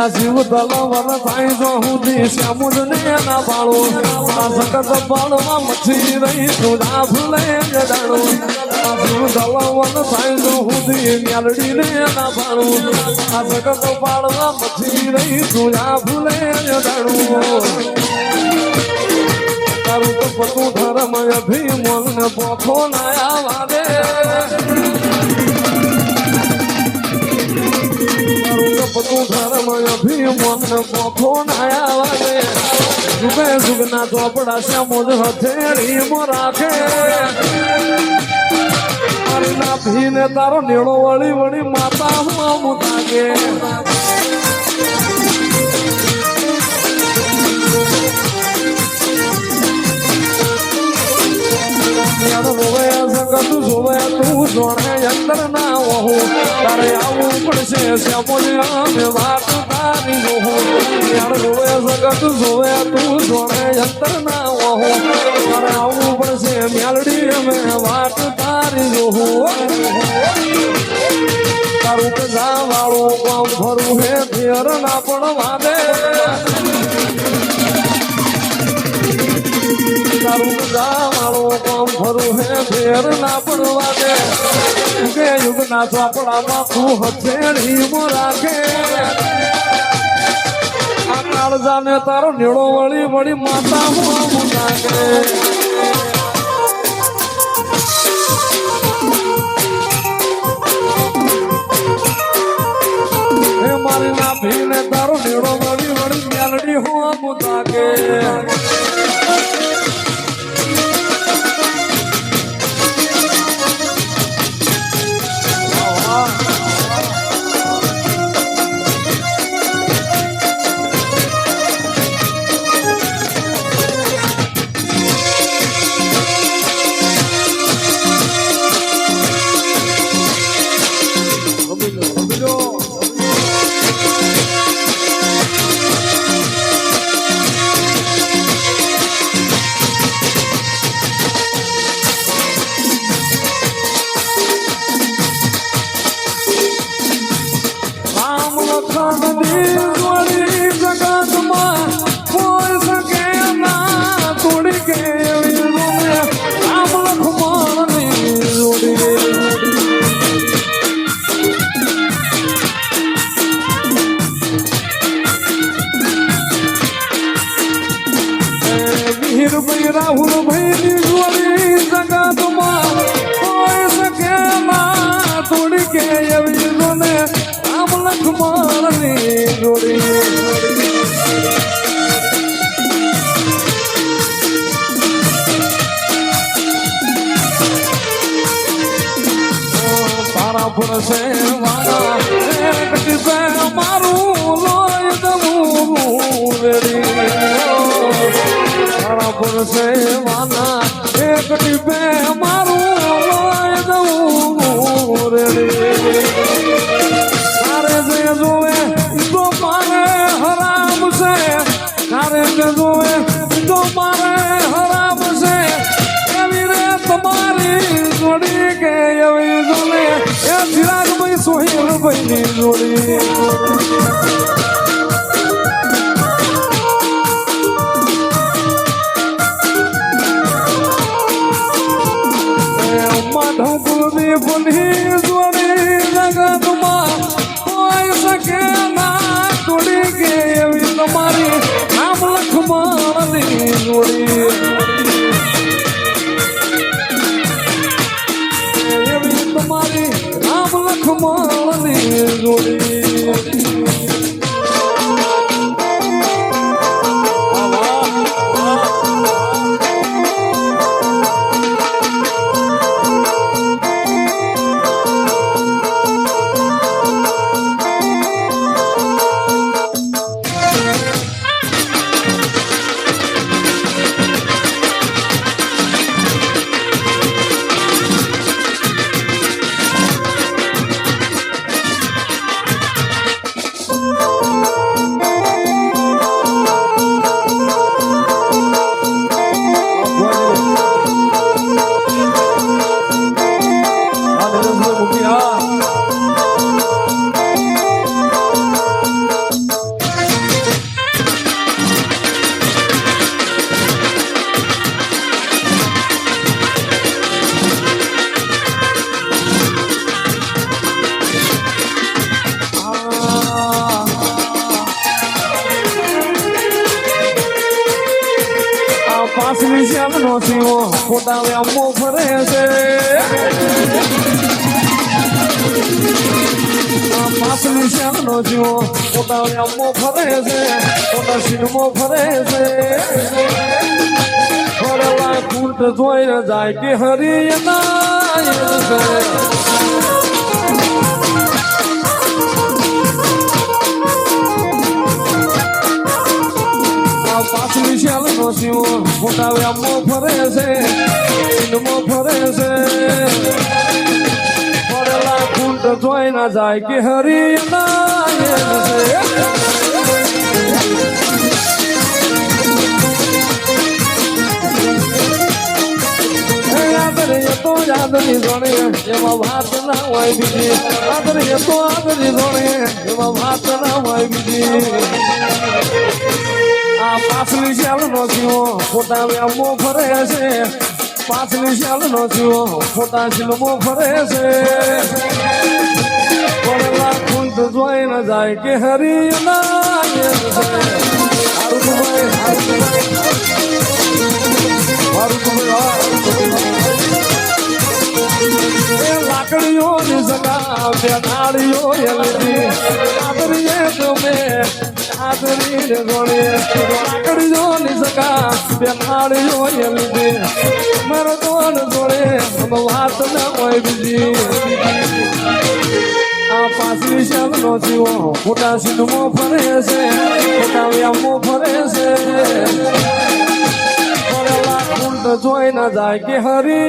આ જીવ તલવર થાય જો સુધી શ્યામુદ ને ના પાળો આ સકત પાળવા મચ્છી રહી તુડા લે જડાણો આ જીવ તલવર થાય જો સુધી મ્યાલડી ને ના પાળો આ સકત પાળવા મચ્છી રહી તુડા ફૂલે જડાણો તારું તો પતું ધર્મ અભિમન પોથો ના આવા દે. પતું ધર્મ અભિમન ને પોખો નાયા વાગે જુગે જુગના ચોપડા શ્યામો મોજ હથેળી રાખે. અરના ભીને તારો નેળો વળી વળી માતા હું આમ તાગે યાર રોવે સગત, જોવે તું, જોણે અંદર ના વહુ તારે આવવું પડશે શ્યામોને અમે વાત તારી જોહું યાર રોવે સગત જોવે તું જોણે અંદર ના વહુ તારે આવવું પડશે મ્યાલડી અમે વાત તારી જોહું તારું કજા વાળું કામ ફરું હે ફેર પણ વાદે તારું ગાવાળો કામ ફરું હે ફેર ના પડવા દે કે યુગના ચોપડામાં તું હથેળી મો રાખે આ કાળજાને તારો નેળો વળી વળી માતા હું નાખે. રાહુલ ભાઈ ની જોડી જગતમાં કોઈ શકે ના તોડી કે એવી રૂમે રામ લખમણની જોડી તારા પર છે વાળા એક ટીપે મારું લોહી દવું રેડી તારા પર છે એક ટીપે મારું એ ચિરાગભાઈ સોહેલભાઈ ની જોડી માધવપુરની Come on, let me enjoy. શ્યામનો શિવો ખોટા વ્યામો ફરે છે. પાછલી શ્યામનો જીવો ખોટા વ્યામો ફરે છે. ખોટા સિનેમો ફરે છે. ફરેલા કુંટ જોઈને જાય કે હરિ આ પાછલી શાલનો શિવો મોટા વ્યામો ફરે છે ચીનમાં ફરે છે. ફરેલા કુંડ જોઈ ના જાય કે હરી આદરીએ તો આદરી જોડે, એમાં વાત ના હોય બીજી. આદરી તો આદરી જોડે, એમાં વાત ના હોય બીજી. આ પાછલી શાલ નો જીવો ખોટા વ્યામો ફરે છે. પાછલી શાલ નો જીવો ખોટા શિલમો ફરે છે. જોઈ ન જાય કે હરી લાકડીઓ ની સગા બે નાળીઓ આદરી રે ગોળે લાકડીઓની સગા બે નાળીઓ એલડી મારો દોડ ગોળે આમ વાત ન હોય બીજી આ પાછલી શાલનો જીવો ખોટા સિનેમો ફરે છે. ખોટા વ્યામો ફરે છે જોઈ ના જાય કે હરી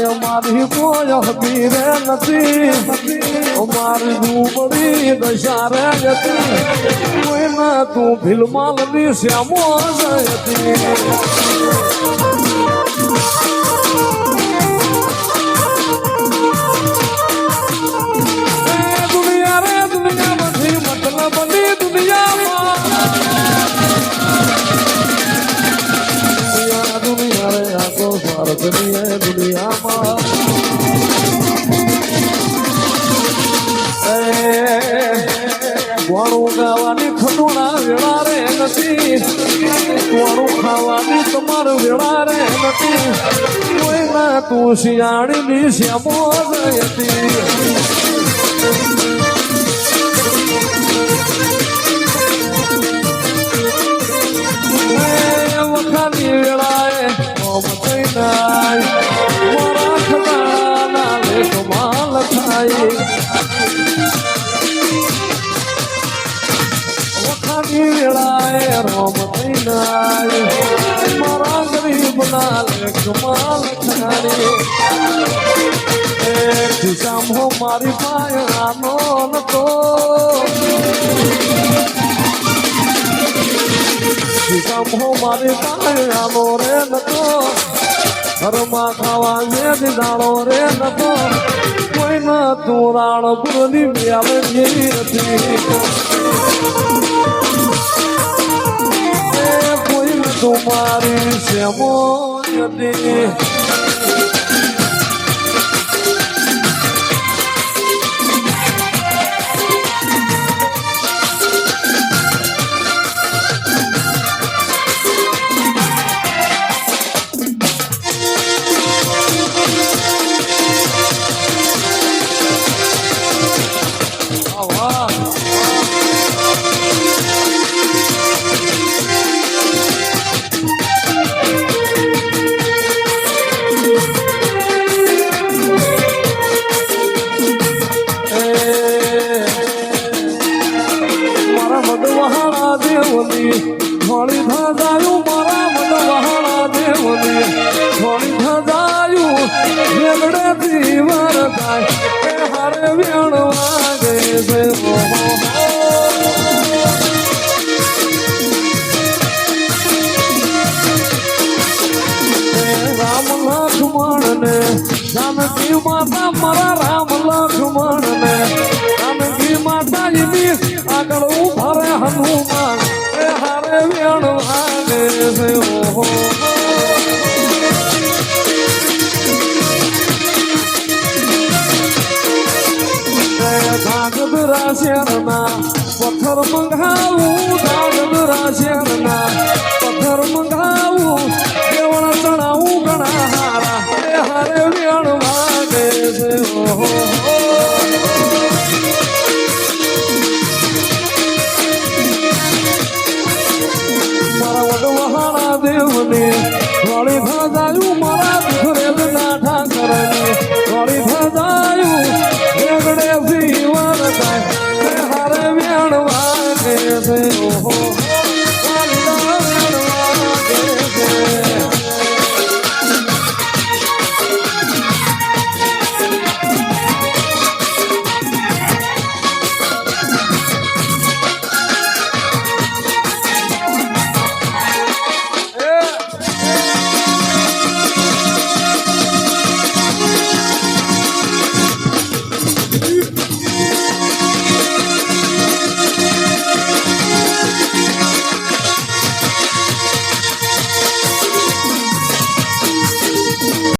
દુનિયા અમારી કોઈ હબીરે નથી અમારી ડૂબડી દશારે હતી. કોઈને તું ભીલમાલની શ્યામો હતી મારું વ્યવહાર નથી. કોઈના તું શિયાળીની શ્યામો હતી. Roma, Roma, Roma, ગરીબના લેખમાં લખાણી એક દિશામાં મારી પાસે આનો નતો. દિશામાં મારી પાસે આનો તું રાણપુરની મ્યાલ જેવી નથી એ કોઈ ન તું મારી શ્યામો શેરના પથ્થર મંગાવું ધાગધરા શેરના પથ્થર મંગાવું કેવળ ચણાવું ઘણા હારા એ હારે વેણ વાગે છે મારા વડવહાણા દેવને વળી ખાજાયું મારા